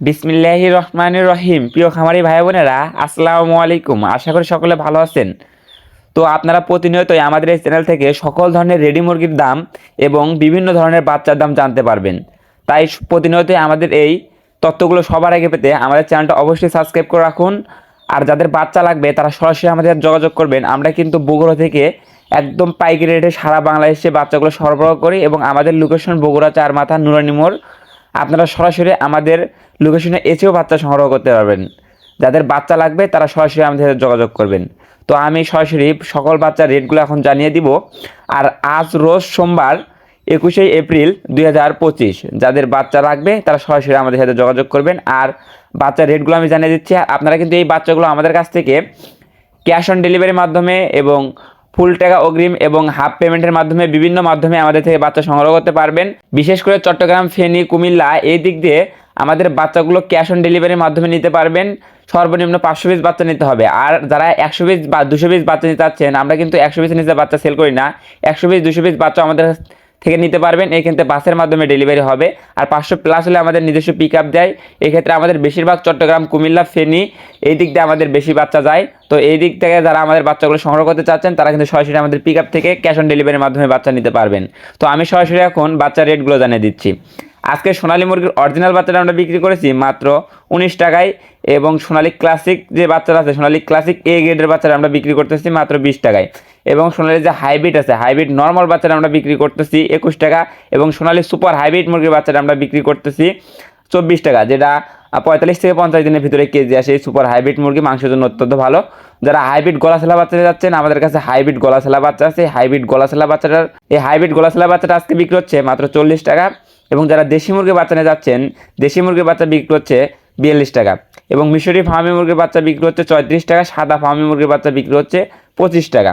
বিসমিল্লাহ রহমান রহিম। প্রিয় খামারি ভাই বোনেরা, আসসালামু আলাইকুম। আশা করি সকলে ভালো আছেন। তো আপনারা প্রতিনিয়তই আমাদের এই চ্যানেল থেকে সকল ধরনের রেডি মুরগির দাম এবং বিভিন্ন ধরনের বাচ্চার দাম জানতে পারবেন। তাই প্রতিনিয়তই আমাদের এই তথ্যগুলো সবার আগে পেতে আমাদের চ্যানেলটা অবশ্যই সাবস্ক্রাইব করে রাখুন। আর যাদের বাচ্চা লাগবে, তারা সরাসরি আমাদের যোগাযোগ করবেন। আমরা কিন্তু বগুড়া থেকে একদম পাইকারি রেটে সারা বাংলাদেশে বাচ্চাগুলো সরবরাহ করি এবং আমাদের লোকেশন বগুড়া চার মাথা নুরানি মোড়। আপনারা সরাসরি আমাদের লোকেশনে এসেও বাচ্চা সংগ্রহ করতে পারবেন। যাদের বাচ্চা লাগবে, তারা সরাসরি আমাদের সাথে যোগাযোগ করবেন। তো আমি সরাসরি সকল বাচ্চার রেটগুলো এখন জানিয়ে দিব। আর আজ রোজ সোমবার, একুশে এপ্রিল দুই হাজার পঁচিশ, যাদের বাচ্চা লাগবে, তারা সরাসরি আমাদের সাথে যোগাযোগ করবেন। আর বাচ্চার রেটগুলো আমি জানিয়ে দিচ্ছি, আপনারা কিন্তু এই বাচ্চাগুলো আমাদের কাছ থেকে ক্যাশ অন ডেলিভারির মাধ্যমে এবং ফুল টাকা অগ্রিম এবং হাফ পেমেন্টের মাধ্যমে বিভিন্ন মাধ্যমে আমাদের থেকে বাচ্চা সংগ্রহ করতে পারবেন। বিশেষ করে চট্টগ্রাম, ফেনী, কুমিল্লা, এই দিক দিয়ে আমাদের বাচ্চাগুলো ক্যাশ অন ডেলিভারির মাধ্যমে নিতে পারবেন। সর্বনিম্ন পাঁচশো পিস বাচ্চা নিতে হবে। আর যারা একশো পিস বা দুশো পিস বাচ্চা নিতে চাচ্ছেন, আমরা কিন্তু একশো পিস নিচে বাচ্চা সেল করি না। একশো পিস দুশো পিস বাচ্চা আমাদের থেকে নিতে পারবেন। এই ক্ষেত্রে বাসের মাধ্যমে ডেলিভারি হবে। আর পাঁচশো প্লাস হলে আমাদের নিজস্ব পিক আপ দেয় এক্ষেত্রে আমাদের বেশিরভাগ চট্টগ্রাম, কুমিল্লা, ফেনি এই দিক দিয়ে আমাদের বেশি বাচ্চা যায়। তো এই দিক থেকে যারা আমাদের বাচ্চাগুলো সংগ্রহ করতে চাচ্ছেন, তারা কিন্তু সরাসরি আমাদের পিক আপ থেকে ক্যাশ অন ডেলিভারির মাধ্যমে বাচ্চা নিতে পারবেন। তো আমি সরাসরি এখন বাচ্চার রেটগুলো জানিয়ে দিচ্ছি। আজকে সোনালী মুরগির অরিজিনাল বাচ্চাটা আমরা বিক্রি করেছি মাত্র উনিশ টাকায় এবং সোনালী ক্লাসিক যে বাচ্চাটা আছে, সোনালী ক্লাসিক এ গ্রেডের বাচ্চাটা আমরা বিক্রি করতেছি মাত্র বিশ টাকায়। এবং সোনালী যে হাইব্রিড আছে হাইব্রিড নর্মাল বাচ্চাটা আমরা বিক্রি করতেছি একুশ টাকা এবং সোনালী সুপার হাইব্রিড মুরগির বাচ্চাটা আমরা বিক্রি করতেছি চব্বিশ টাকা, যেটা পঁয়তাল্লিশ থেকে পঞ্চাশ দিনের ভিতরে কেজি আসে এই সুপার হাইব্রিড মুরগি, মাংসের জন্য অত্যন্ত ভালো। যারা হাইব্রিড গলা ছেলা বাচ্চা যাচ্ছেন, আমাদের কাছে হাইব্রিড গলা ছেলা বাচ্চা আছে হাইব্রিড গলা ছেলা বাচ্চাটার এই হাইব্রিড গলা ছেলা বাচ্চাটা আজকে বিক্রি হচ্ছে মাত্র চল্লিশ টাকা। এবং যারা দেশি মুরগির বাচ্চা নিয়ে যাচ্ছেন, দেশি মুরগির বাচ্চা বিক্রি হচ্ছে বিয়াল্লিশ টাকা এবং মিশরি ফার্মি মুরগির বাচ্চা বিক্রি হচ্ছে চৌত্রিশ টাকা, সাদা ফার্মি মুরগির বাচ্চা বিক্রি হচ্ছে পঁচিশ টাকা।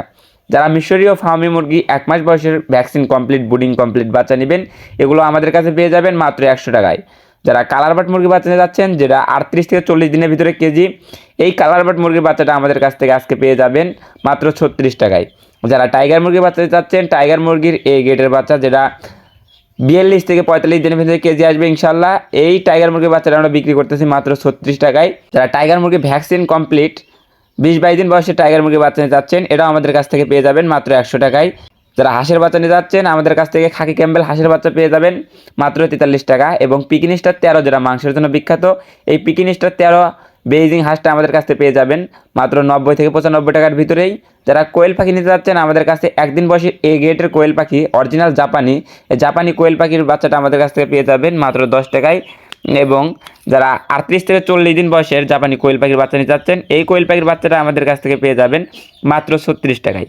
যারা মিশরীয় ফার্মি মুরগি এক মাস বয়সের ভ্যাকসিন কমপ্লিট বুডিং কমপ্লিট বাচ্চা নেবেন, এগুলো আমাদের কাছে পেয়ে যাবেন মাত্র একশো টাকায়। যারা কালার বাট মুরগি বাচ্চা নিয়ে যাচ্ছেন, যেটা আটত্রিশ থেকে চল্লিশ দিনের ভিতরে কেজি, এই কালার বাট মুরগির বাচ্চাটা আমাদের কাছ থেকে আজকে পেয়ে যাবেন মাত্র ছত্রিশ টাকায়। যারা টাইগার মুরগির বাচ্চা নিতে চাচ্ছেন টাইগার মুরগির এই গেটের বাচ্চা, যেটা বিয়াল্লিশ থেকে পঁয়তাল্লিশ দিনের ভিতরে কেজি আসবে ইনশাল্লাহ এই টাইগার মুরগির বাচ্চাটা আমরা বিক্রি করতেছি মাত্র ছত্রিশ টাকায়। যারা টাইগার মুরগি ভ্যাকসিন কমপ্লিট, বিশ বাইশ দিন বয়সে টাইগার মুরগির বাচ্চা নিয়ে যাচ্ছেন, এটাও আমাদের কাছ থেকে পেয়ে যাবেন মাত্র একশো টাকায়। যারা হাঁসের বাচ্চা নিয়ে যাচ্ছেন, আমাদের কাছ থেকে খাকি ক্যাম্বেল হাঁসের বাচ্চা পেয়ে যাবেন মাত্র তেতাল্লিশ টাকা। এবং পিকিনি স্টার তেরো, যেটা মাংসের জন্য বিখ্যাত, এই পিকিনি স্টার তেরো বেইজিং হাঁসটা আমাদের কাছে পেয়ে যাবেন। মাত্র নব্বই থেকে পঁচানব্বই টাকার ভিতরেই। যারা কোয়েল পাখি নিতে যাচ্ছেন, আমাদের কাছে একদিন বয়সে এ গেটের কোয়েল পাখি অরিজিনাল জাপানি জাপানি কোয়েল পাখির বাচ্চাটা আমাদের কাছ থেকে পেয়ে যাবেন মাত্র দশ টাকায়। এবং যারা আটত্রিশ থেকে চল্লিশ দিন বয়সের জাপানি কোয়েল পাখির বাচ্চা নিতে চাচ্ছেন এই কোয়েল পাখির বাচ্চাটা আমাদের কাছ থেকে পেয়ে যাবেন মাত্র ছত্রিশ টাকায়।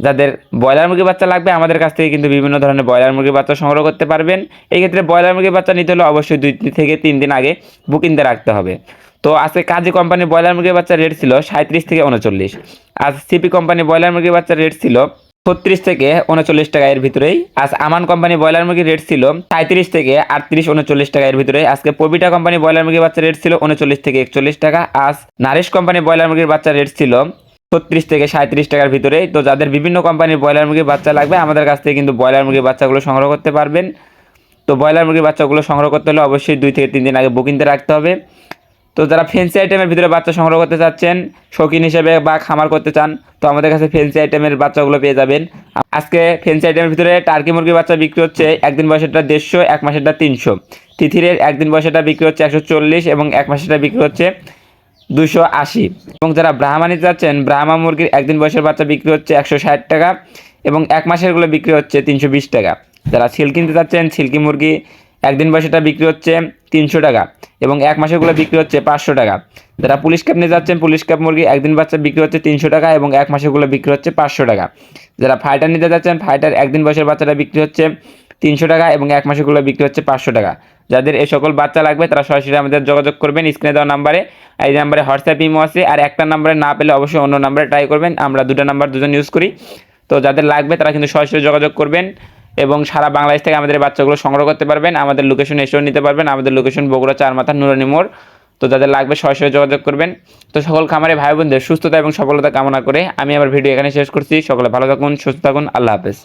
যাদের ব্রয়লার মুরগির বাচ্চা লাগবে, আমাদের কাছ থেকে কিন্তু বিভিন্ন ধরনের ব্রয়লার মুরগির বাচ্চা সংগ্রহ করতে পারবেন। এই ক্ষেত্রে ব্রয়লার মুরগির বাচ্চা নিতে হলে অবশ্যই দুই থেকে তিন দিন আগে বুকিং দিয়ে রাখতে হবে। তো আজকে কাজী কোম্পানির ব্রয়লার মুরগির বাচ্চার রেট ছিল সাঁত্রিশ থেকে উনচল্লিশ। আজ সিপি কোম্পানি ব্রয়লার মুরগির বাচ্চার রেট ছিল ছত্রিশ থেকে উনচল্লিশ টাকা এর ভিতরেই। আজ আমান কোম্পানি ব্রয়লার মুরগির রেট ছিল সাঁত্রিশ থেকে আটত্রিশ, উনচল্লিশ টাকা এর ভিতরে আজকে পবিটা কোম্পানি ব্রয়লার মুরগির বাচ্চার রেট ছিল উনচল্লিশ থেকে একচল্লিশ টাকা। আজ নারিশ কোম্পানি ব্রয়লার মুরগির বাচ্চার রেট ছিল ছত্রিশ থেকে সাঁত্রিশ টাকার ভিতরে তো যাদের বিভিন্ন কোম্পানির ব্রয়লার মুরগির বাচ্চা লাগবে, আমাদের কাছ থেকে কিন্তু ব্রয়লার মুরগির বাচ্চাগুলো সংগ্রহ করতে পারবেন। তো ব্রয়লার মুরগির বাচ্চাগুলো সংগ্রহ করতে হলে অবশ্যই দুই থেকে তিন দিন আগে বুকিংতে রাখতে হবে। তো যারা ফেন্সি আইটেমের ভিতরে বাচ্চা সংগ্রহ করতে চাচ্ছেন, শৌখিন হিসেবে বা খামার করতে চান, তো আমাদের কাছে ফেন্সি আইটেমের বাচ্চাগুলো পেয়ে যাবেন। আজকে ফেন্সি আইটেমের ভিতরে টার্কি মুরগির বাচ্চা বিক্রি হচ্ছে একদিন বয়সেরটা দেড়শো, এক মাসেরটা তিনশো। তিথিরের একদিন বয়সেটা বিক্রি হচ্ছে একশো চল্লিশ এবং এক মাসেরটা বিক্রি হচ্ছে দুশো আশি। এবং যারা ব্রাহ্মা নিতে যাচ্ছেন, ব্রাহ্মা মুরগির একদিন বয়সের বাচ্চা বিক্রি হচ্ছে একশো ষাট টাকা এবং এক মাসেরগুলো বিক্রি হচ্ছে তিনশো বিশ টাকা। যারা সিল্কি নিতে যাচ্ছেন, সিল্কি মুরগি একদিন বয়সেটা বিক্রি হচ্ছে তিনশো টাকা এবং এক মাসেরগুলো বিক্রি হচ্ছে পাঁচশো টাকা। যারা পুলিশ ক্যাপ নিতে যাচ্ছেন, পুলিশ ক্যাপ মুরগি একদিন বাচ্চা বিক্রি হচ্ছে তিনশো টাকা এবং এক মাসেরগুলো বিক্রি হচ্ছে পাঁচশো টাকা। যারা ফাইটার নিতে যাচ্ছেন ফাইটার একদিন বয়সের বাচ্চাটা বিক্রি হচ্ছে তিনশো টাকা এবং এক মাসেরগুলো বিক্রি হচ্ছে পাঁচশো টাকা। যাদের এই সকল বাচ্চা লাগবে, তারা সরাসরি আমাদের যোগাযোগ করবেন স্ক্রিনে দেওয়া নাম্বারে। এই নাম্বারে হোয়াটসঅ্যাপ ইমো আছে, আর একটা নাম্বারে না পেলে অবশ্যই অন্য নাম্বারে ট্রাই করবেন। আমরা দুটো নাম্বার দুজন ইউজ করি। তো যাদের লাগবে, তারা কিন্তু সরাসরি যোগাযোগ করবেন। এবং সারা বাংলাদেশ থেকে আমাদের বাচ্চাগুলো সংগ্রহ করতে পারবেন, আমাদের লোকেশন এসেও নিতে পারবেন, আমাদের লোকেশন বগুড়া চার মাথা নুরানি মোড়। তো যাদের লাগবে সরাসরি যোগাযোগ করবেন। তো সকল খামারে ভাই বোনদের সুস্থতা এবং সফলতা কামনা করে আমি আমার ভিডিও এখানে শেষ করছি। সকলে ভালো থাকুন, সুস্থ থাকুন, আল্লাহ হাফেজ।